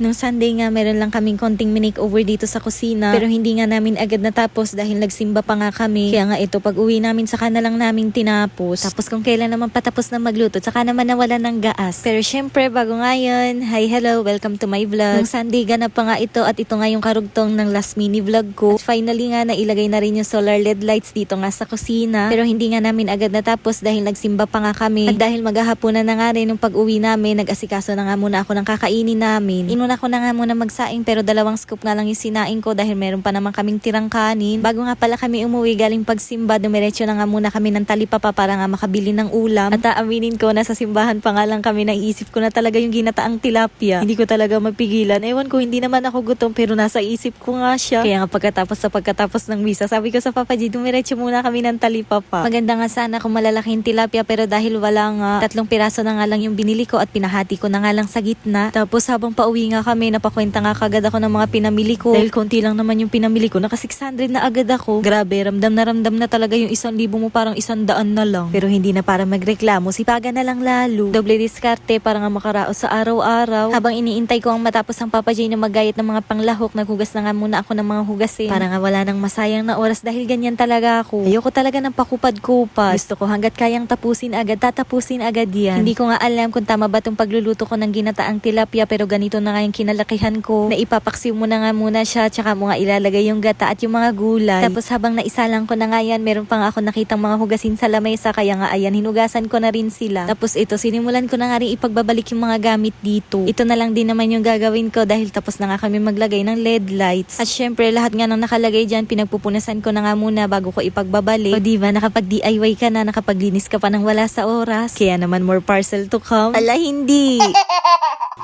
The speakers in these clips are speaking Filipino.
Nung Sunday nga, meron lang kaming konting over dito sa kusina. Pero hindi nga namin agad natapos dahil nagsimba pa nga kami. Kaya nga ito, pag uwi namin, saka na lang namin tinapos. Tapos kung kailan naman patapos na magluto, saka naman nawala ng gaas. Pero syempre, bago nga yun, hi, hello, welcome to my vlog. Nung Sunday, ganap pa nga ito at ito nga yung karugtong ng last mini vlog ko. At finally nga, nailagay na rin yung solar LED lights dito nga sa kusina. Pero hindi nga namin agad natapos dahil nagsimba pa nga kami. At dahil maghahaponan na nga rin nung pag-uwi namin, nag-asikaso na nga muna ako ng kakainin namin. Inuna ko na nga muna magsaing pero dalawang scoop nga lang yung sinaing ko dahil meron pa naman kaming tirang kanin. Bago nga pala kami umuwi galing pagsimba, dumiretso na nga muna kami ng talipapa para nga makabili ng ulam. At aaminin ko, nasa simbahan pa nga lang kami, naisip ko na talaga yung ginataang tilapia. Hindi ko talaga mapigilan. Ewan ko, hindi naman ako gutom pero nasa isip ko nga siya. Kaya nga pagkatapos sa pagkatapos ng misa, sabi ko sa Papa G, dumiretso muna kami ng talipapa. Maganda nga sana kung malalaking tilapia pero dahil wala nga, tatlong piraso na nga lang yung binili ko at pinahati ko na nga lang sa gitna. Tapos habang pauwi nga kami, napakwenta nga kagad ako ng mga pinamili ko. Dahil konti lang naman yung pinamili ko, naka 600 na agad ako. Grabe, ramdam na ramdam na talaga yung isang libo mo parang isang daan na lang. Pero hindi na para magreklamo, sipaga na lang lalo. Doble diskarte para nga makaraos sa araw-araw. Habang iniintay ko ang matapos ang Papa J na magayat ng mga panglahok, naghugas na nga muna ako ng mga hugasin. Para nga wala nang masayang na oras dahil ganyan talaga ako. Ayoko talaga ng pakupad-kupad. Gusto ko hanggat kayang tapusin agad, tatapusin agad yan. Hindi ko nga alam kung tama ba tong pagluluto ko ng ginataang tilapia pero ganito na nga yung kinalakihan ko. Na ipapaksiw mo na nga muna siya tsaka mo nga ilalagay yung gata at yung mga gulay. Tapos habang naisalang ko na nga yan, meron pa nga ako nakitang mga hugasin sa lamesa kaya nga ayan, hinugasan ko na rin sila. Tapos ito, sinimulan ko na nga rin ipagbabalik yung mga gamit dito. Ito na lang din naman yung gagawin ko dahil tapos na nga kami maglagay ng LED lights. At syempre, lahat nga nang nakalagay dyan, pinagpupunasan ko na nga muna bago ko ipagbabalik. O diba, nakapag-DIY ka na, nakapaglinis ka pa ng wala sa oras. Kaya naman more parcel to come. Ala, hindi!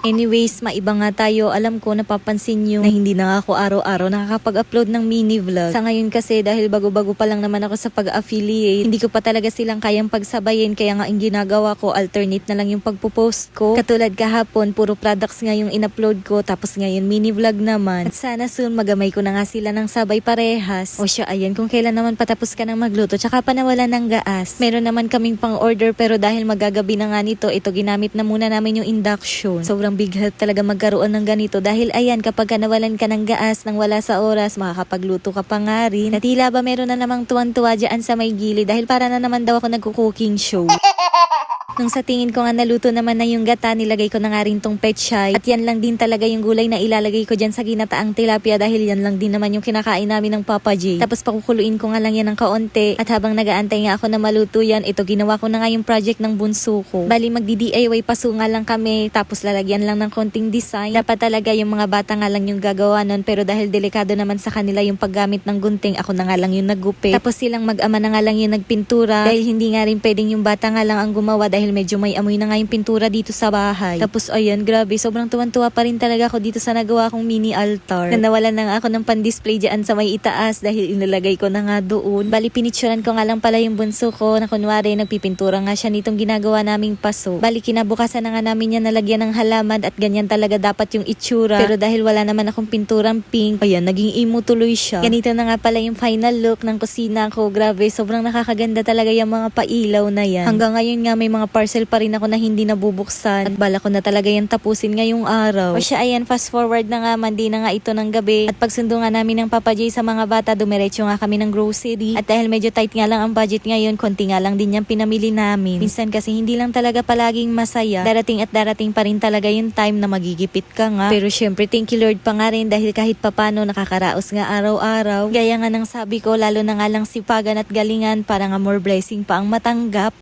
Anyways, maiba nga tayo. Alam ko, napapansin nyo na hindi na ako araw-araw nakakapag-upload ng mini vlog. Sa ngayon kasi, dahil bago-bago pa lang naman ako sa pag-affiliate, hindi ko pa talaga silang kayang pagsabayin. Kaya nga, ang ginagawa ko, alternate na lang yung pagpo-post ko. Katulad kahapon, puro products nga yung in-upload ko. Tapos ngayon, mini vlog naman. At sana soon, magamay ko na nga sila ng sabay parehas. O siya, ayan, kung kailan naman patapos ka ng magluto, tsaka pa nawala ng gaas. Meron naman kaming pang-order, pero dahil magagabi na nga nito, ito ginamit na muna namin yung induction. Sobrang big help talaga magkaroon ng ganito dahil ayan kapag ka nawalan ka ng gaas nang wala sa oras makakapagluto ka pa nga rin. Na tila ba meron na namang tuwan-tuwa dyan sa may gilid dahil para na naman daw ako nagko-cooking show. Nung sa tingin ko nga naluto naman na yung gata, nilagay ko na nga rin tong pechay. At yan lang din talaga yung gulay na ilalagay ko dyan sa ginataang tilapia dahil yan lang din naman yung kinakain namin ng Papa J. Tapos pakukuluin ko nga lang yan ng kaunti. At habang nagaantay nga ako na maluto yan, ito ginawa ko na nga yung project ng bunso ko. Bali magdi-DIY paso nga lang kami, tapos lalagyan lang ng konting design. Dapat talaga yung mga bata nga lang yung gagawa nun, pero dahil delikado naman sa kanila yung paggamit ng gunting, ako na nga lang yung naggupit. Tapos silang mag-ama na nga lang yung nagpintura dahil hindi nga rin pwedeng yung bata nga lang ang gumawa dahil medyo may amoy na nga yung pintura dito sa bahay. Tapos ayan, grabe, sobrang tuwan-tuwa pa rin talaga ako dito sa nagawa kong mini altar. Na nawalan na nga ako ng pan-display dyan sa may itaas dahil inilagay ko na nga doon. Bali, pinicturan ko nga lang pala yung bunso ko na kunwari nagpipintura nga siya nitong ginagawa naming paso. Bali, kinabukasan na nga namin yan nalagyan ng halaman at ganyan talaga dapat yung itsura. Pero dahil wala naman akong pinturang pink, ayan, naging imo tuloy siya. Ganito na nga pala yung final look ng kusina ko. Grabe, sobrang nakakaganda talaga yung mga pailaw na yan. Hanggang ngayon nga may mga parcel pa rin ako na hindi nabubuksan. At bala ko na talaga yan tapusin ngayong araw. O siya, ayan, fast forward na nga, mandi na nga ito ng gabi. At pagsundo nga namin ng Papa J sa mga bata, dumiretso nga kami ng grocery. At dahil medyo tight nga lang ang budget ngayon, konti nga lang din yung pinamili namin. Minsan kasi hindi lang talaga palaging masaya. Darating at darating pa rin talaga yung time na magigipit ka nga. Pero syempre, thank you Lord pa nga rin dahil kahit papano nakakaraos nga araw-araw. Gaya nga ng sabi ko, lalo na nga lang sipagan at galingan para nga more blessing pa ang matanggap.